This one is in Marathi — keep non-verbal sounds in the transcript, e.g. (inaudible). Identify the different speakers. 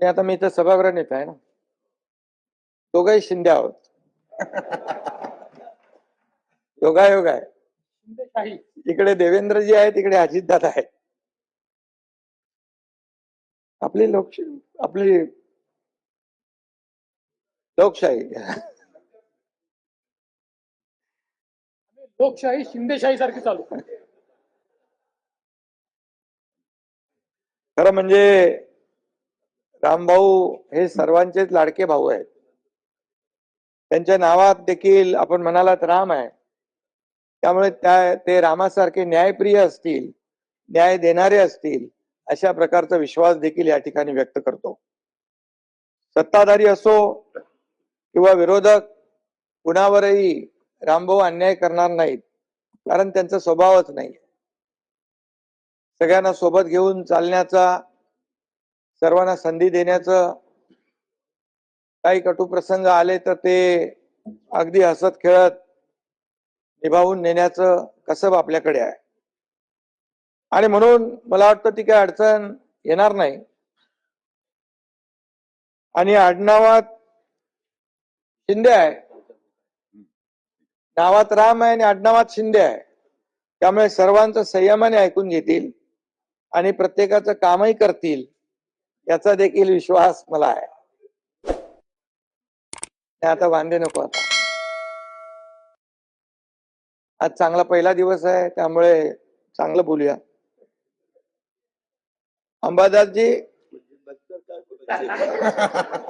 Speaker 1: आणि आता मी इथं सभागृह नेता आहे ना? दोघंही शिंदे आहोत. योगायोग आहे
Speaker 2: शिंदेशाही.
Speaker 1: इकडे देवेंद्रजी आहेत इकडे अजितदादा आहेत. आपली लोकशाही आपली लोकशाही.
Speaker 2: लोकशाही शिंदेशाही सारखी चालू.
Speaker 1: खरं म्हणजे रामभाऊ हे सर्वांचेच लाडके भाऊ आहेत. त्यांच्या नावात देखील आपण म्हणालात राम आहे. त्यामुळे त्या ते रामासारखे न्यायप्रिय असतील न्याय देणारे असतील अशा प्रकारचा विश्वास देखील या ठिकाणी व्यक्त करतो. सत्ताधारी असो किंवा विरोधक कुणावरही रामभाऊ अन्याय करणार नाहीत कारण त्यांचा स्वभावच नाही सगळ्यांना सोबत घेऊन चालण्याचा सर्वांना संधी देण्याचं काही कटुप्रसंग आले तर ते अगदी हसत खेळत निभावून नेण्याचं कसब आपल्याकडे आहे. आणि म्हणून मला वाटतं ती काही अडचण येणार नाही. आणि आडनावात शिंदे आहे. नावात राम आहे आणि आडनावात शिंदे आहे. त्यामुळे सर्वांचं संयमाने ऐकून घेतील आणि प्रत्येकाचं कामही करतील. याचा देखील विश्वास मला आहे. आता वांदे नको आता. आज चांगला पहिला दिवस आहे त्यामुळे चांगलं बोलूया. अंबादासजी. (laughs)